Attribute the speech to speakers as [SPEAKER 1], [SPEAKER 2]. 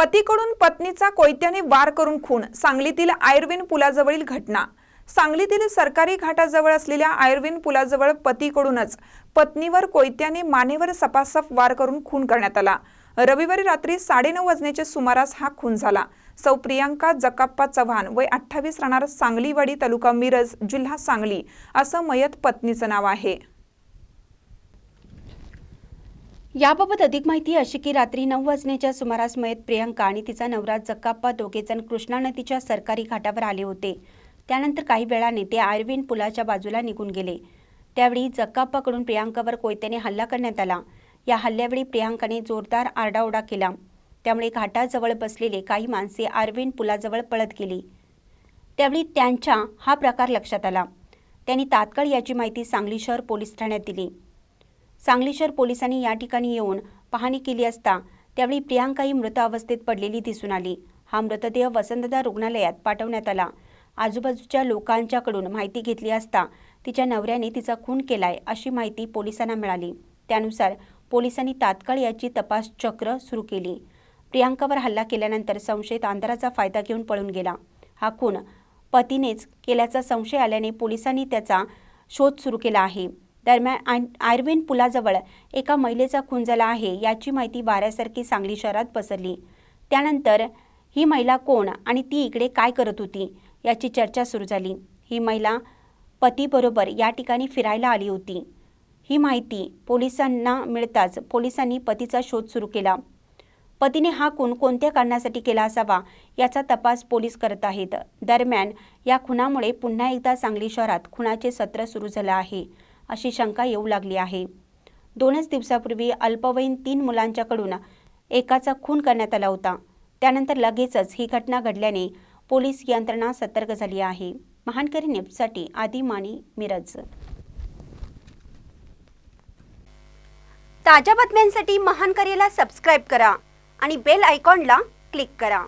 [SPEAKER 1] पतीकडून पत्नीचा कोयत्याने वार करून खून सांगलीतील आयर्विन पुलाजवळील घटना. सांगलीतील सरकारी घाटाजवळ असलेल्या आयर्विन पुलाजवळ पतीकडूनच पत्नीवर कोयत्याने मानेवर सपासप वार करून खून करण्यात आला. रविवारी रात्री साडेनऊ वाजण्याच्या सुमारास हा खून झाला. सौ प्रियांका जकाप्पा चव्हाण वय अठ्ठावीस राहणार सांगलीवाडी तालुका मिरज जिल्हा सांगली असं मयत पत्नीचं नाव आहे.
[SPEAKER 2] याबाबत अधिक माहिती अशी की रात्री नऊ वाजण्याच्या सुमारास मयत प्रियंका आणि तिचा नवरा जक्काप्पा दोघेजण कृष्णा नदीच्या सरकारी घाटावर आले होते. त्यानंतर काही वेळाने ते आयर्विन पुलाच्या बाजूला निघून गेले. त्यावेळी जक्काप्पाकडून प्रियांकावर कोयत्याने हल्ला करण्यात आला. या हल्ल्यावेळी प्रियांकाने जोरदार आरडाओरडा केला. त्यामुळे घाटाजवळ बसलेले काही माणसे आर्विन पुलाजवळ पळत गेली. त्यावेळी त्यांच्या हा प्रकार लक्षात आला. त्यांनी तात्काळ याची माहिती सांगली शहर पोलीस ठाण्यात दिली. सांगली शहर पोलिसांनी या ठिकाणी येऊन पाहणी केली असता त्यावेळी प्रियांका ही मृत अवस्थेत पडलेली दिसून आली. हा मृतदेह वसंतदा रुग्णालयात पाठवण्यात आला. आजूबाजूच्या लोकांच्याकडून माहिती घेतली असता तिच्या नवऱ्याने तिचा खून केलाय अशी माहिती पोलिसांना मिळाली. त्यानुसार पोलिसांनी तात्काळ याची तपास चक्र सुरू केली. प्रियांकावर हल्ला केल्यानंतर संशयित अंधाराचा फायदा घेऊन पळून गेला. हा खून पतीनेच केल्याचा संशय आल्याने पोलिसांनी त्याचा शोध सुरू केला आहे. दरम्यान आयर्विन पुलाजवळ एका महिलेचा खून झाला आहे याची माहिती वाऱ्यासारखी सांगली शहरात पसरली. त्यानंतर ही महिला कोण आणि ती इकडे काय करत होती? याची चर्चा सुरू झाली. ही महिला पतीबरोबर या ठिकाणी फिरायला आली होती. ही माहिती पोलिसांना मिळताच पोलिसांनी पतीचा शोध सुरू केला. पतीने हा खून कोणत्या कारणासाठी केला असावा याचा तपास पोलीस करत आहेत. दरम्यान या खुनामुळे पुन्हा एकदा सांगली शहरात खुनाचे सत्र सुरू झालं आहे. अशी शंका येऊ लागली आहे. दोनच दिवसापूर्वी अल्पवयीन तीन मुलांच्याकडून एकाचा खून करण्यात आला होता. त्यानंतर लगेचच ही घटना घडल्याने पोलीस यंत्रणा सतर्क झाली आहे. महानकरी न्यूजसाठी आदी मानी मिरज. ताज्या बातम्यांसाठी महानकरीला सबस्क्राईब करा आणि बेल आयकॉनला क्लिक करा.